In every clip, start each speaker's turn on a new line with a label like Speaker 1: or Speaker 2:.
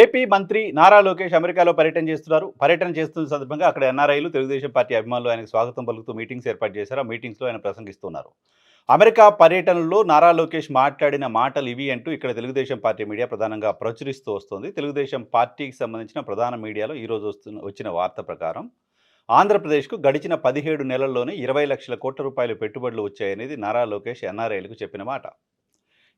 Speaker 1: AP మంత్రి నారా లోకేష్ అమెరికాలో పర్యటన చేస్తున్నారు. పర్యటన చేస్తున్న సందర్భంగా అక్కడ ఎన్ఆర్ఐలు తెలుగుదేశం పార్టీ అభిమానులు ఆయనకు స్వాగతం పలుకుతూ మీటింగ్స్ ఏర్పాటు చేశారు. ఆ మీటింగ్స్లో ఆయన ప్రసంగిస్తున్నారు. అమెరికా పర్యటనలో నారా లోకేష్ మాట్లాడిన మాటలు ఇవి అంటూ ఇక్కడ తెలుగుదేశం పార్టీ మీడియా ప్రధానంగా ప్రచురిస్తూ వస్తుంది. తెలుగుదేశం పార్టీకి సంబంధించిన ప్రధాన మీడియాలో ఈరోజు వస్తున్న వచ్చిన వార్త ప్రకారం ఆంధ్రప్రదేశ్కు గడిచిన పదిహేడు నెలల్లోనే ఇరవై లక్షల కోట్ల రూపాయల పెట్టుబడులు వచ్చాయనేది నారా లోకేష్ ఎన్ఆర్ఐలకు చెప్పిన మాట.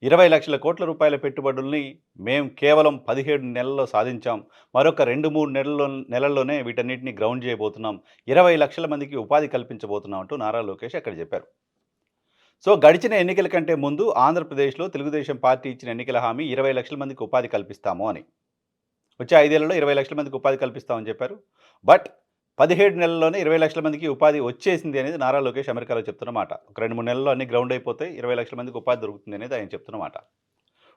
Speaker 1: ఇరవై లక్షల కోట్ల రూపాయల పెట్టుబడుల్ని మేము కేవలం పదిహేడు నెలల్లో సాధించాం. మరొక రెండు మూడు నెలల్లో నెలల్లోనే వీటన్నిటిని గ్రౌండ్ చేయబోతున్నాం. ఇరవై లక్షల మందికి ఉపాధి కల్పించబోతున్నాం అంటూ నారా లోకేష్ అక్కడ చెప్పారు. సో గడిచిన ఎన్నికల కంటే ముందు ఆంధ్రప్రదేశ్లో తెలుగుదేశం పార్టీ ఇచ్చిన ఎన్నికల హామీ ఇరవై లక్షల మందికి ఉపాధి కల్పిస్తాము అని. వచ్చే ఐదేళ్ళలో ఇరవై లక్షల మందికి ఉపాధి కల్పిస్తామని చెప్పారు. బట్ పదిహేడు నెలల్లోనే ఇరవై లక్షల మందికి ఉపాధి వచ్చేసింది అనేది నారా లోకేష్ అమెరికాలో చెప్తున్నమాట ఒక రెండు మూడు నెలల్లో అన్ని గ్రౌండ్ అయిపోతే ఇరవై లక్షల మందికి ఉపాధి దొరుకుతుంది అనేది ఆయన చెప్తున్నమాట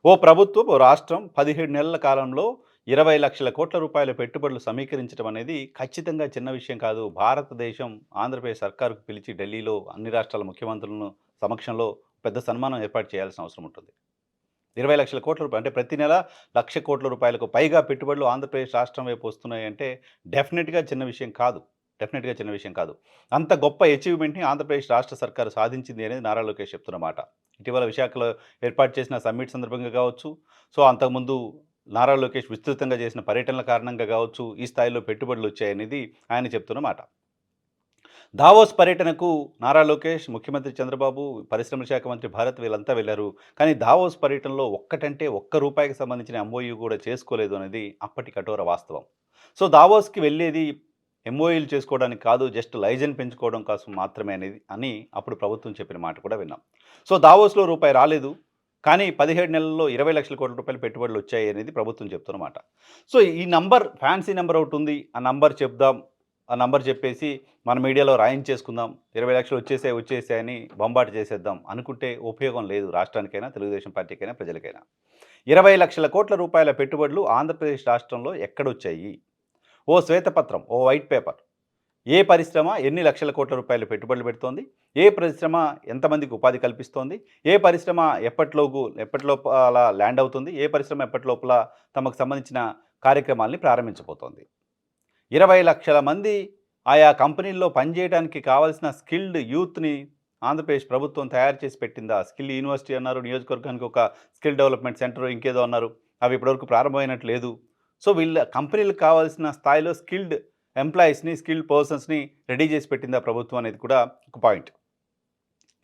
Speaker 1: ఓ ప్రభుత్వం ఓ రాష్ట్రం పదిహేడు నెలల కాలంలో ఇరవై లక్షల కోట్ల రూపాయల పెట్టుబడులు సమీకరించడం అనేది ఖచ్చితంగా చిన్న విషయం కాదు. భారతదేశం ఆంధ్రప్రదేశ్ సర్కారుకు పిలిచి ఢిల్లీలో అన్ని రాష్ట్రాల ముఖ్యమంత్రులను సమక్షంలో పెద్ద సన్మానం ఏర్పాటు చేయాల్సిన అవసరం ఉంటుంది. ఇరవై లక్షల కోట్ల రూపాయలు. అంటే ప్రతి నెల లక్ష కోట్ల రూపాయలకు పైగా పెట్టుబడులు ఆంధ్రప్రదేశ్ రాష్ట్రం వైపు వస్తున్నాయి అంటే డెఫినెట్గా చిన్న విషయం కాదు. డెఫినెట్గా చిన్న విషయం కాదు. అంత గొప్ప అచీవ్మెంట్ని ఆంధ్రప్రదేశ్ రాష్ట్ర సర్కారు సాధించింది అనేది నారా లోకేష్ చెప్తున్నమాట. ఇటీవల విశాఖలో ఏర్పాటు చేసిన సమ్మిట్ సందర్భంగా కావచ్చు. సో అంతకుముందు నారా లోకేష్ విస్తృతంగా చేసిన పర్యటనల కారణంగా కావచ్చు ఈ స్థాయిలో పెట్టుబడులు వచ్చాయనేది ఆయన చెప్తున్నమాట. దావోస్ పర్యటనకు నారా లోకేష్ ముఖ్యమంత్రి చంద్రబాబు పరిశ్రమల శాఖ మంత్రి భారత్ వీళ్ళంతా వెళ్ళారు. కానీ దావోస్ పర్యటనలో ఒక్కటంటే ఒక్క రూపాయికి సంబంధించిన ఎంఓయూ కూడా చేసుకోలేదు అనేది అప్పటి కఠోర వాస్తవం. సో దావోస్కి వెళ్ళేది ఎంఓయూలు చేసుకోవడానికి కాదు జస్ట్ లైజెన్ పెంచుకోవడం కోసం మాత్రమే అనేది అని అప్పుడు ప్రభుత్వం చెప్పిన మాట కూడా విన్నాం. సో దావోస్లో రూపాయి రాలేదు. కానీ పదిహేడు నెలల్లో ఇరవై లక్షల కోట్ల రూపాయలు పెట్టుబడులు వచ్చాయి అనేది ప్రభుత్వం చెప్తున్నమాట సో ఈ నంబర్ ఫ్యాన్సీ నెంబర్ ఒకటి ఉంది. ఆ నంబర్ చెప్దాం. ఆ నంబర్ చెప్పేసి మన మీడియాలో రాయించేసుకుందాం ఇరవై లక్షలు వచ్చేసాయి వచ్చేసాయని బొంబాటు చేసేద్దాం అనుకుంటే ఉపయోగం లేదు రాష్ట్రానికైనా తెలుగుదేశం పార్టీకైనా ప్రజలకైనా. ఇరవై లక్షల కోట్ల రూపాయల పెట్టుబడులు ఆంధ్రప్రదేశ్ రాష్ట్రంలో ఎక్కడొచ్చాయి? ఓ శ్వేతపత్రం ఓ వైట్ పేపర్. ఏ పరిశ్రమ ఎన్ని లక్షల కోట్ల రూపాయలు పెట్టుబడులు పెడుతోంది? ఏ పరిశ్రమ ఎంతమందికి ఉపాధి కల్పిస్తోంది? ఏ పరిశ్రమ ఎప్పటిలోపు ఎప్పటిలోపల ల్యాండ్ అవుతుంది? ఏ పరిశ్రమ ఎప్పటిలోపల తమకు సంబంధించిన కార్యక్రమాల్ని ప్రారంభించబోతోంది? ఇరవై లక్షల మంది ఆయా కంపెనీల్లో పనిచేయడానికి కావాల్సిన స్కిల్డ్ యూత్ని ఆంధ్రప్రదేశ్ ప్రభుత్వం తయారు చేసి పెట్టిందా? స్కిల్ యూనివర్సిటీ అన్నారు నియోజకవర్గానికి ఒక స్కిల్ డెవలప్మెంట్ సెంటర్ ఇంకేదో అన్నారు. అవి ఇప్పటివరకు ప్రారంభమైనట్టు లేదు సో వీళ్ళ కంపెనీలకు కావాల్సిన స్థాయిలో స్కిల్డ్ ఎంప్లాయీస్ని స్కిల్డ్ పర్సన్స్ని రెడీ చేసి పెట్టిందా ప్రభుత్వం అనేది కూడా ఒక పాయింట్.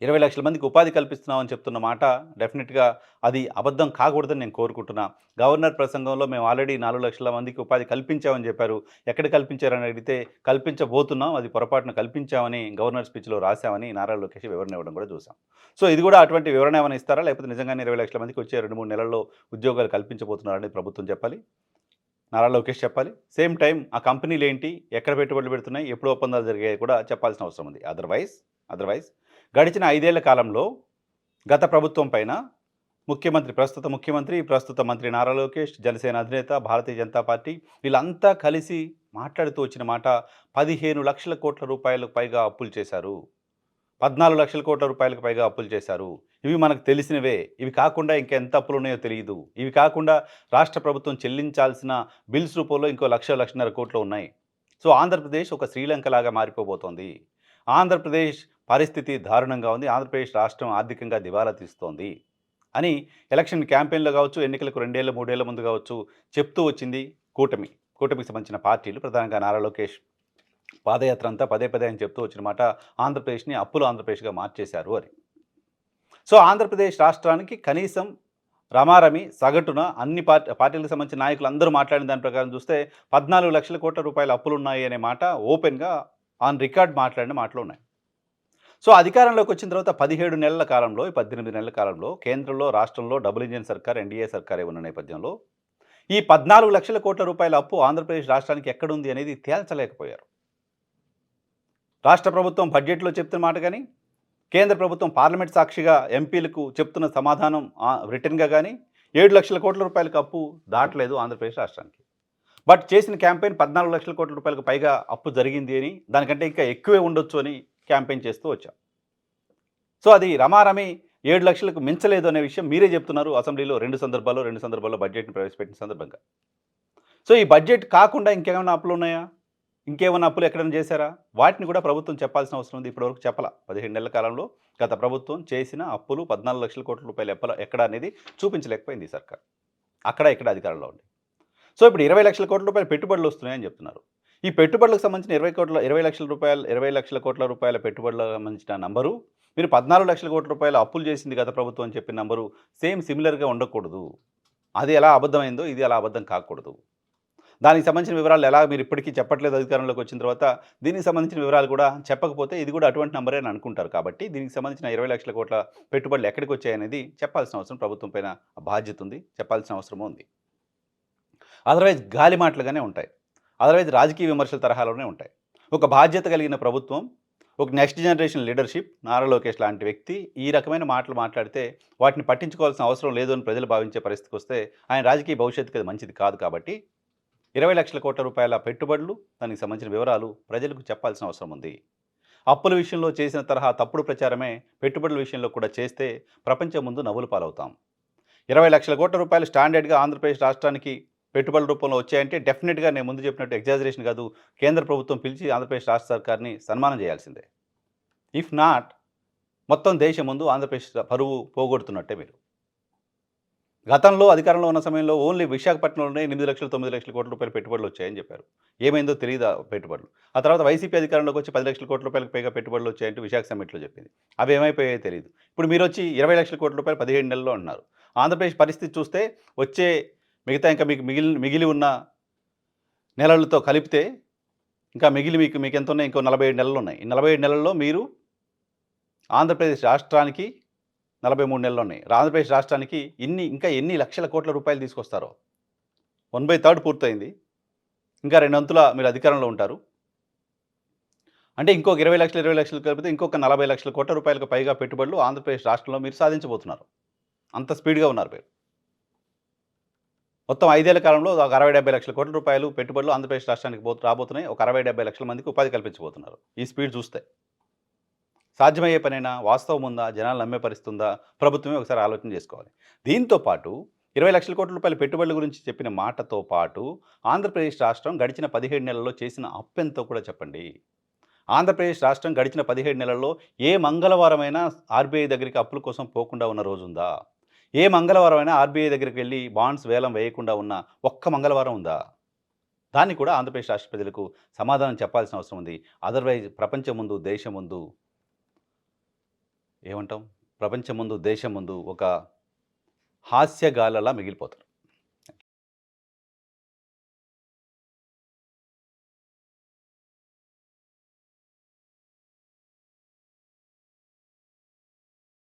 Speaker 1: ఇరవై లక్షల మందికి ఉపాధి కల్పిస్తున్నామని చెప్తున్న మాట డెఫినెట్గా అది అబద్ధం కాకూడదని నేను కోరుకుంటున్నా. గవర్నర్ ప్రసంగంలో మేము ఆల్రెడీ నాలుగు లక్షల మందికి ఉపాధి కల్పించామని చెప్పారు. ఎక్కడ కల్పించారని అడిగితే కల్పించబోతున్నాం అది పొరపాటున కల్పించామని గవర్నర్ స్పీచ్లో రాశామని నారా లోకేష్ వివరణ ఇవ్వడం కూడా చూసాం సో ఇది కూడా అటువంటి వివరణ ఏమైనా ఇస్తారా? లేకపోతే నిజంగానే ఇరవై లక్షల మందికి వచ్చే రెండు మూడు నెలల్లో ఉద్యోగాలు కల్పించబోతున్నారని ప్రభుత్వం చెప్పాలి? నారా లోకేష్ చెప్పాలి. సేమ్ టైం ఆ కంపెనీలు ఏంటి? ఎక్కడ పెట్టుబడులు పెడుతున్నాయి? ఎప్పుడు ఒప్పందాలు జరిగాయి కూడా చెప్పాల్సిన అవసరం ఉంది. అదర్వైజ్ అదర్వైజ్ గడిచిన ఐదేళ్ళ కాలంలో గత ప్రభుత్వం పైన ముఖ్యమంత్రి ప్రస్తుత ముఖ్యమంత్రి ప్రస్తుత మంత్రి నారా లోకేష్ జనసేన అధినేత భారతీయ జనతా పార్టీ వీళ్ళంతా కలిసి మాట్లాడుతూ వచ్చిన మాట పదిహేను లక్షల కోట్ల రూపాయలకు పైగా అప్పులు చేశారు. పద్నాలుగు లక్షల కోట్ల రూపాయలకు పైగా అప్పులు చేశారు. ఇవి మనకు తెలిసినవే. ఇవి కాకుండా ఇంకెంత అప్పులు ఉన్నాయో తెలియదు. ఇవి కాకుండా రాష్ట్ర ప్రభుత్వం చెల్లించాల్సిన బిల్స్ రూపంలో ఇంకో లక్ష లక్షన్నర కోట్లు ఉన్నాయి. సో ఆంధ్రప్రదేశ్ ఒక శ్రీలంకలాగా మారిపోబోతోంది. ఆంధ్రప్రదేశ్ పరిస్థితి దారుణంగా ఉంది. ఆంధ్రప్రదేశ్ రాష్ట్రం ఆర్థికంగా దివాలా తీస్తోంది అని ఎలక్షన్ క్యాంపెయిన్లో కావచ్చు ఎన్నికలకు రెండేళ్ళ మూడేళ్ళ ముందు కావచ్చు చెప్తూ వచ్చింది కూటమి. కూటమికి సంబంధించిన పార్టీలు ప్రధానంగా నారా లోకేష్ పాదయాత్ర అంతా పదే పదే అని చెప్తూ వచ్చిన మాట ఆంధ్రప్రదేశ్ని అప్పులు ఆంధ్రప్రదేశ్గా మార్చేశారు అని. సో ఆంధ్రప్రదేశ్ రాష్ట్రానికి కనీసం రమారమి సగటున అన్ని పార్టీ పార్టీలకు సంబంధించిన నాయకులు అందరూ మాట్లాడిన దాని ప్రకారం చూస్తే పద్నాలుగు లక్షల కోట్ల రూపాయల అప్పులు ఉన్నాయి అనే మాట ఓపెన్గా ఆన్ రికార్డ్ మాట్లాడిన మాటలు ఉన్నాయి. సో అధికారంలోకి వచ్చిన తర్వాత పదిహేడు నెలల కాలంలో ఈ పద్దెనిమిది నెలల కాలంలో కేంద్రంలో రాష్ట్రంలో డబుల్ ఇంజిన్ సర్కార్ ఎన్డీఏ సర్కారే ఉన్న నేపథ్యంలో ఈ పద్నాలుగు లక్షల కోట్ల రూపాయల అప్పు ఆంధ్రప్రదేశ్ రాష్ట్రానికి ఎక్కడుంది అనేది తేల్చలేకపోయారు. రాష్ట్ర ప్రభుత్వం బడ్జెట్లో చెప్తున్న మాట కానీ కేంద్ర ప్రభుత్వం పార్లమెంట్ సాక్షిగా ఎంపీలకు చెప్తున్న సమాధానం రిటర్న్గా కానీ ఏడు లక్షల కోట్ల రూపాయలకు అప్పు దాటలేదు ఆంధ్రప్రదేశ్ రాష్ట్రానికి. బట్ చేసిన క్యాంపెయిన్ పద్నాలుగు లక్షల కోట్ల రూపాయలకు పైగా అప్పు జరిగింది అని దానికంటే ఇంకా ఎక్కువే ఉండొచ్చు అని క్యాంపెయిన్ చేస్తూ వచ్చాం. సో అది రమారమి ఏడు లక్షలకు మించలేదు అనే విషయం మీరే చెప్తున్నారు అసెంబ్లీలో రెండు సందర్భాల్లో రెండు సందర్భాల్లో బడ్జెట్ని ప్రవేశపెట్టిన సందర్భంగా. సో ఈ బడ్జెట్ కాకుండా ఇంకేమైనా అప్పులు ఉన్నాయా? ఇంకేమైనా అప్పులు ఎక్కడైనా చేశారా? వాటిని కూడా ప్రభుత్వం చెప్పాల్సిన అవసరం ఉంది. ఇప్పటివరకు చెప్పలా. పదిహేను నెలల కాలంలో గత ప్రభుత్వం చేసిన అప్పులు పద్నాలుగు లక్షల కోట్ల రూపాయలు ఎప్పల ఎక్కడ అనేది చూపించలేకపోయింది ఈ సర్కార్. అక్కడ ఇక్కడ అధికారంలో ఉంది. సో ఇప్పుడు ఇరవై లక్షల కోట్ల రూపాయలు పెట్టుబడులు వస్తున్నాయని చెప్తున్నారు. ఈ పెట్టుబడులకు సంబంధించిన ఇరవై కోట్ల ఇరవై లక్షల రూపాయలు ఇరవై లక్షల కోట్ల రూపాయల పెట్టుబడులకు సంబంధించిన నంబరు మీరు పద్నాలుగు లక్షల కోట్ల రూపాయలు అప్పులు చేసింది గత ప్రభుత్వం అని చెప్పిన నంబరు సేమ్ సిమిలర్గా ఉండకూడదు. అది ఎలా అబద్ధమైందో ఇది అలా అబద్ధం కాకూడదు. దానికి సంబంధించిన వివరాలు ఎలా మీరు ఇప్పటికీ చెప్పట్లేదు అధికారంలోకి వచ్చిన తర్వాత దీనికి సంబంధించిన వివరాలు కూడా చెప్పకపోతే ఇది కూడా అటువంటి నంబరే అని అనుకుంటారు కాబట్టి దీనికి సంబంధించిన ఇరవై లక్షల కోట్ల పెట్టుబడులు ఎక్కడికి వచ్చాయనేది చెప్పాల్సిన అవసరం ప్రభుత్వం పైన బాధ్యత ఉంది చెప్పాల్సిన అవసరం ఉంది. అదర్వైజ్ గాలి మాటలుగానే ఉంటాయి. అదర్వైజ్ రాజకీయ విమర్శల తరహాలోనే ఉంటాయి. ఒక బాధ్యత కలిగిన ప్రభుత్వం ఒక next generation leadership Nara Lokesh లాంటి వ్యక్తి ఈ రకమైన మాటలు మాట్లాడితే వాటిని పట్టించుకోవాల్సిన అవసరం లేదు అని ప్రజలు భావించే పరిస్థితికి వస్తే ఆయన రాజకీయ భవిష్యత్తుకి అది మంచిది కాదు కాబట్టి ఇరవై లక్షల కోట్ల రూపాయల పెట్టుబడులు దానికి సంబంధించిన వివరాలు ప్రజలకు చెప్పాల్సిన అవసరం ఉంది. అప్పుల విషయంలో చేసిన తరహా తప్పుడు ప్రచారమే పెట్టుబడుల విషయంలో కూడా చేస్తే ప్రపంచం ముందు నవ్వులు పాలవుతాం. ఇరవై లక్షల కోట్ల రూపాయలు స్టాండర్డ్గా ఆంధ్రప్రదేశ్ రాష్ట్రానికి పెట్టుబడుల రూపంలో వచ్చాయంటే డెఫినెట్గా నేను ముందు చెప్పినట్టు ఎగ్జాజరేషన్ కాదు కేంద్ర ప్రభుత్వం పిలిచి ఆంధ్రప్రదేశ్ రాష్ట్ర సర్కార్ని సన్మానం చేయాల్సిందే. ఇఫ్ నాట్ మొత్తం దేశం ముందు ఆంధ్రప్రదేశ్ పరువు పోగొడుతున్నట్టే మీరు. గతంలో అధికారంలో ఉన్న సమయంలో ఓన్లీ విశాఖపట్నంలోనే ఎనిమిది లక్షల తొమ్మిది లక్షల కోట్ల రూపాయలు పెట్టుబడులు వచ్చాయని చెప్పారు. ఏమైందో తెలియదు పెట్టుబడులు? ఆ తర్వాత వైసీపీ అధికారంలోకి వచ్చి పది లక్షల కోట్ల రూపాయలకు పైగా పెట్టుబడులు వచ్చాయంటూ విశాఖ సమ్మిట్లో చెప్పింది. అవి ఏమైపోయాయో తెలియదు ఇప్పుడు మీరు వచ్చి ఇరవై లక్షల కోట్ల రూపాయలు పదిహేడు నెలల్లో ఉన్నారు ఆంధ్రప్రదేశ్ పరిస్థితి చూస్తే వచ్చే మిగతా ఇంకా మీకు మిగిలి మిగిలి ఉన్న నెలలతో కలిపితే ఇంకా మిగిలి మీకు మీకు ఎంత ఉన్నాయి? ఇంకో నలభై ఏడు నెలలు ఉన్నాయి. ఈ నలభై ఏడు నెలల్లో మీరు ఆంధ్రప్రదేశ్ రాష్ట్రానికి నలభై మూడు నెలలు ఉన్నాయి. ఆంధ్రప్రదేశ్ రాష్ట్రానికి ఇన్ని ఇంకా ఎన్ని లక్షల కోట్ల రూపాయలు తీసుకొస్తారో? వన్ బై థర్డ్ పూర్తయింది. ఇంకా రెండు అంతుల మీరు అధికారంలో ఉంటారు. అంటే ఇంకొక ఇరవై లక్షలు ఇరవై లక్షలు కలిపితే ఇంకొక నలభై లక్షల కోట్ల రూపాయలకు పైగా పెట్టుబడులు ఆంధ్రప్రదేశ్ రాష్ట్రంలో మీరు సాధించబోతున్నారు. అంత స్పీడ్గా ఉన్నారు మీరు. మొత్తం ఐదేళ్ళ కాలంలో ఒక అరవై డెబ్బై లక్షల కోట్ల రూపాయలు పెట్టుబడులు ఆంధ్రప్రదేశ్ రాష్ట్రానికి పోతు రాబోతున్నాయి. ఒక అరవై డెబ్బై లక్షల మందికి ఉపాధి కల్పించబోతున్నారు. ఈ స్పీడ్ చూస్తే. సాధ్యమయ్యే పనైనా వాస్తవం ఉందా? జనాలు నమ్మే పరిస్థితి ప్రభుత్వమే ఒకసారి ఆలోచన చేసుకోవాలి. దీంతో పాటు ఇరవై లక్షల కోట్ల రూపాయల పెట్టుబడుల గురించి చెప్పిన మాటతో పాటు ఆంధ్రప్రదేశ్ రాష్ట్రం గడిచిన పదిహేడు నెలల్లో చేసిన అప్పెంతో కూడా చెప్పండి. ఆంధ్రప్రదేశ్ రాష్ట్రం గడిచిన పదిహేడు నెలల్లో ఏ మంగళవారమైనా ఆర్బీఐ దగ్గరికి అప్పుల కోసం పోకుండా ఉన్న రోజు ఉందా ఏ మంగళవారం అయినా ఆర్బీఐ దగ్గరికి వెళ్ళి బాండ్స్ వేలం వేయకుండా ఉన్న ఒక్క మంగళవారం ఉందా? దాన్ని కూడా ఆంధ్రప్రదేశ్ రాష్ట్ర ప్రజలకు సమాధానం చెప్పాల్సిన అవసరం ఉంది. అదర్వైజ్ ప్రపంచం ముందు దేశం ముందు ఏమంటాం? ప్రపంచం ముందు దేశం ముందు ఒక హాస్యగాలలా మిగిలిపోతారు.